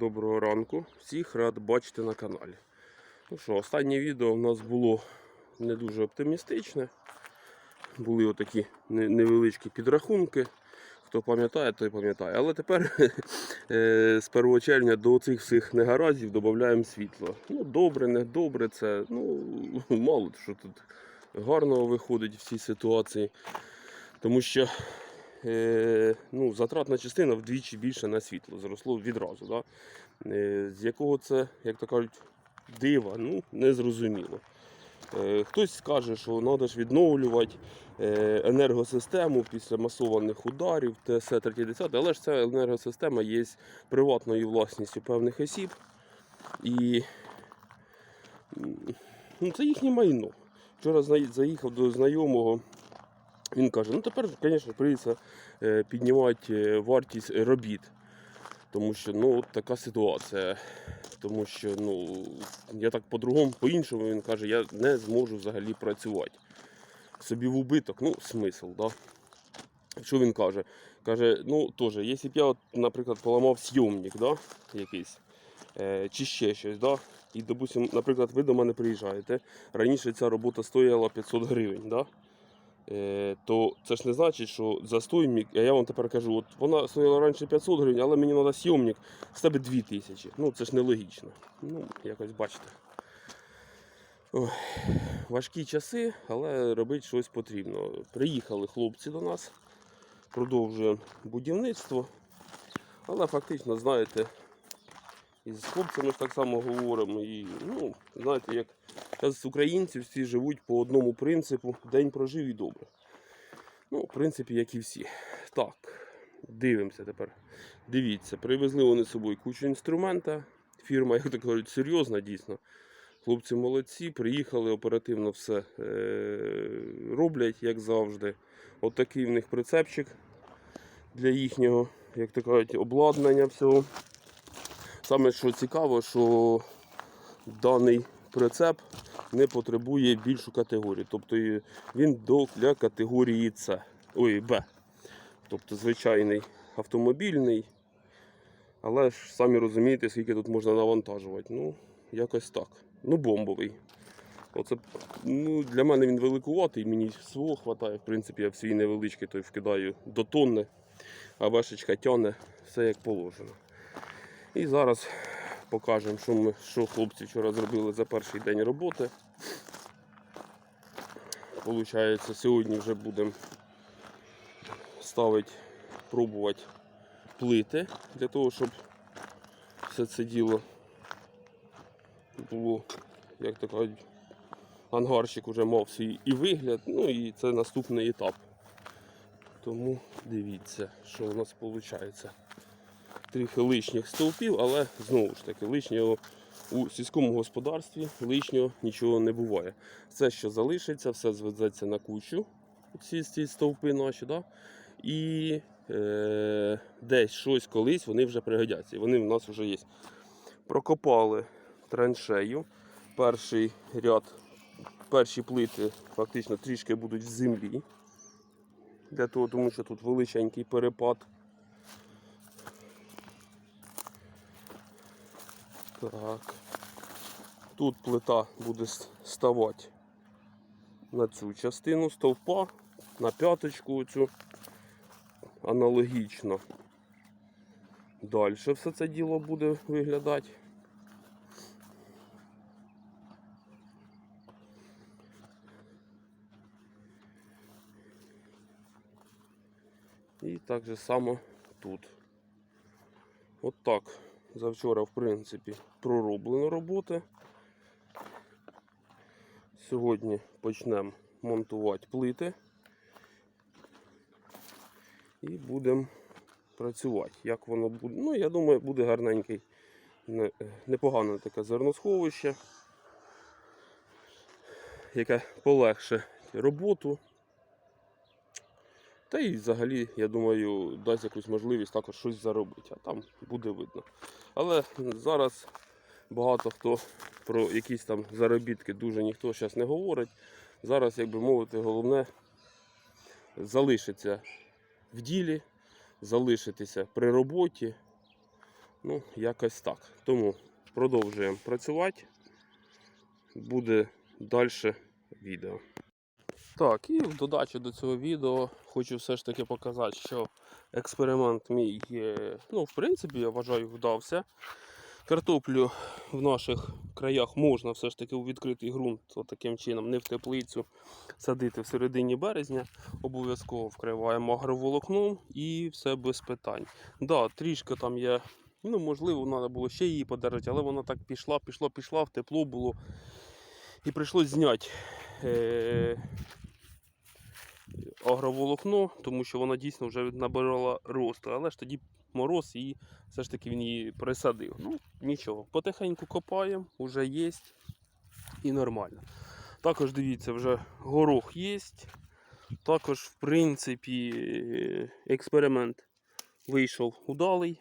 Доброго ранку. Всіх рад бачити на каналі. Ну що, останнє відео у нас було не дуже оптимістичне. Були отакі невеличкі підрахунки. Хто пам'ятає, той пам'ятає. Але тепер е, з 1 червня до цих всіх негараздів додаємо світло. Ну, добре, не добре, це ну, мало що тут гарного виходить в цій ситуації. Тому що ну, затратна частина вдвічі більше на світло зросло відразу. Да? Е, з якого це, як то кажуть, дива, ну, не зрозуміло. Е, хтось скаже, що треба ж відновлювати е, енергосистему після масованих ударів, ТС 30 але ж ця енергосистема є приватною власністю певних осіб. І ну, це їхнє майно. Вчора заїхав до знайомого. Він каже, ну тепер, звісно, прийдеться е, піднімати е, вартість робіт. Тому що ну, от така ситуація. Тому що ну, я так по-другому, по-іншому він каже, я не зможу взагалі працювати. Собі в убиток, ну, смисл, да? Що він каже? Каже, ну теж, якщо б я, от, наприклад, поламав зйомник, да, якийсь, е, чи ще щось, да, і, допустим, наприклад, ви до мене приїжджаєте, раніше ця робота стояла 500 гривень, да, то це ж не значить, що за стоймік, а я вам тепер кажу, от вона стояла раніше 500 гривень, але мені треба зйомник, з тебе 2000. Ну, це ж нелогічно. Ну, якось бачите. Ой, важкі часи, але робити щось потрібно. Приїхали хлопці до нас, продовжуємо будівництво. Але фактично, знаєте, і з хлопцями так само говоримо. І, ну, знаєте, як зараз українці всі живуть по одному принципу день прожив і добре. Ну, в принципі, як і всі. Так, дивимося тепер. Дивіться, привезли вони з собою кучу інструмента. Фірма, як так кажуть, серйозна дійсно. Хлопці молодці, приїхали оперативно все е- роблять, як завжди. От такий в них прицепчик для їхнього, як то кажуть, обладнання всього. Саме що цікаво, що даний прицеп не потребує більшу категорію. Тобто він для категорії С. Ой, Б. Тобто звичайний автомобільний. Але ж самі розумієте, скільки тут можна навантажувати. Ну, якось так. Ну, бомбовий. Оце, ну, для мене він великуватий, мені свого вистачає. В принципі, я в свій невеличкий той вкидаю до тонни, а вешечка тяне все як положено. І зараз покажемо, що, ми, що хлопці вчора зробили за перший день роботи. Получається, сьогодні вже будемо ставити, пробувати плити для того, щоб все це діло було, як то кажуть, ангарчик вже мав свій і вигляд, ну і це наступний етап. Тому дивіться, що у нас виходить. Трохи лишніх стовпів, але знову ж таки, лишнього у сільському господарстві лишнього нічого не буває. Все, що залишиться, все зведеться на кучу, ці, ці стовпи наші, да? і е, десь щось колись вони вже пригодяться. І вони в нас вже є. Прокопали траншею. Перший ряд, перші плити фактично трішки будуть в землі. Для того, тому що тут величенький перепад. Так. Тут плита буде ставати на цю частину стовпа, на п'яточку цю аналогічно. Далі все це діло буде виглядати. І так же само тут. От так. Завчора, в принципі, пророблено роботи. Сьогодні почнемо монтувати плити і будемо працювати. Як воно буде? Ну, я думаю, буде гарненький, непогане таке зерносховище, яке полегше роботу. Та і взагалі, я думаю, дасть якусь можливість також щось заробити, а там буде видно. Але зараз багато хто про якісь там заробітки дуже ніхто зараз не говорить. Зараз, як би мовити, головне залишитися в ділі, залишитися при роботі, Ну, якось так. Тому продовжуємо працювати. Буде далі відео. Так, і в додачу до цього відео хочу все ж таки показати, що експеримент мій, є, ну, в принципі, я вважаю, вдався. Картоплю в наших краях можна все ж таки у відкритий ґрунт, таким чином, не в теплицю, садити в середині березня. Обов'язково вкриваємо агроволокном і все без питань. Да, трішки там є, ну можливо, треба було ще її подержати, але вона так пішла, пішла, пішла, в тепло було. І прийшлось зняти е- агроволокно, тому що вона дійсно вже набирала росту. Але ж тоді мороз і все ж таки він її присадив. Ну, нічого, потихеньку копаємо, вже є і нормально. Також дивіться, вже горох є. Також, в принципі, експеримент вийшов удалий.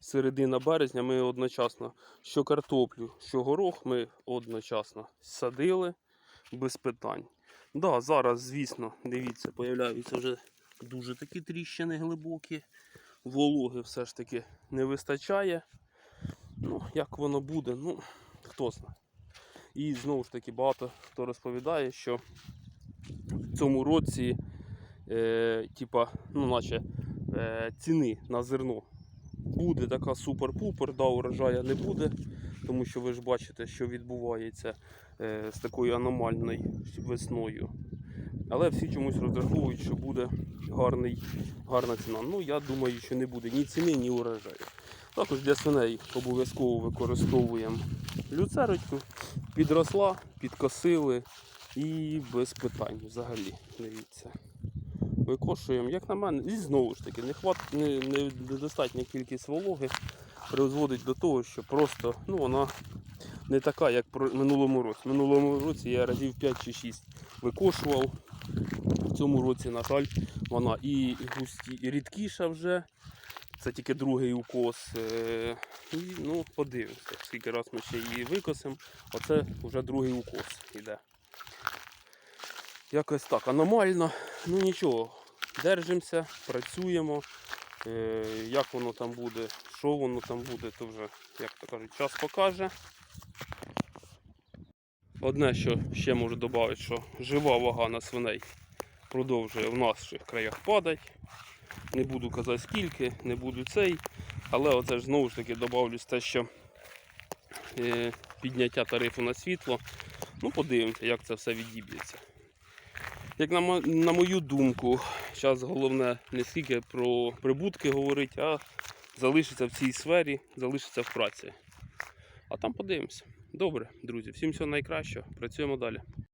Середина березня ми одночасно що картоплю, що горох ми одночасно садили без питань. Да, зараз, звісно, дивіться, появляються вже дуже такі тріщини глибокі. Вологи все ж таки не вистачає. Ну, як воно буде, ну, хто знає. І знову ж таки багато хто розповідає, що в цьому році, е, типа, ну, наче е, ціни на зерно буде така супер-пупер, да, урожая не буде, тому що ви ж бачите, що відбувається е, з такою аномальною весною. Але всі чомусь розраховують, що буде гарний, гарна ціна. Ну, я думаю, що не буде ні ціни, ні урожаю. Також для свиней обов'язково використовуємо люцерочку. Підросла, підкосили і без питань взагалі. Дивіться. Викошуємо, як на мене, і знову ж таки, не хват, не, не, недостатня кількість вологи призводить до того, що просто ну, вона не така, як про минулому році. Минулому році я разів 5 чи 6 викошував. В цьому році, на жаль, вона і густі, і рідкіша вже. Це тільки другий укос. е, І ну, подивимося, скільки раз ми ще її викосимо. Оце вже другий укос іде. Якось так, аномально. Ну нічого, держимося, працюємо. Е, Як воно там буде, що воно там буде, то вже, як то кажуть, час покаже. Одне, що ще можу додати, що жива вага на свиней продовжує в наших краях падати. Не буду казати скільки, не буду цей. Але оце ж знову ж таки додавлюсь те, що е, підняття тарифу на світло. Ну, подивимося, як це все відіб'ється. Як на, на мою думку, зараз головне не скільки про прибутки говорити, а залишиться в цій сфері, залишиться в праці. А там подивимося. Добре, друзі, всім всього найкращого. Працюємо далі.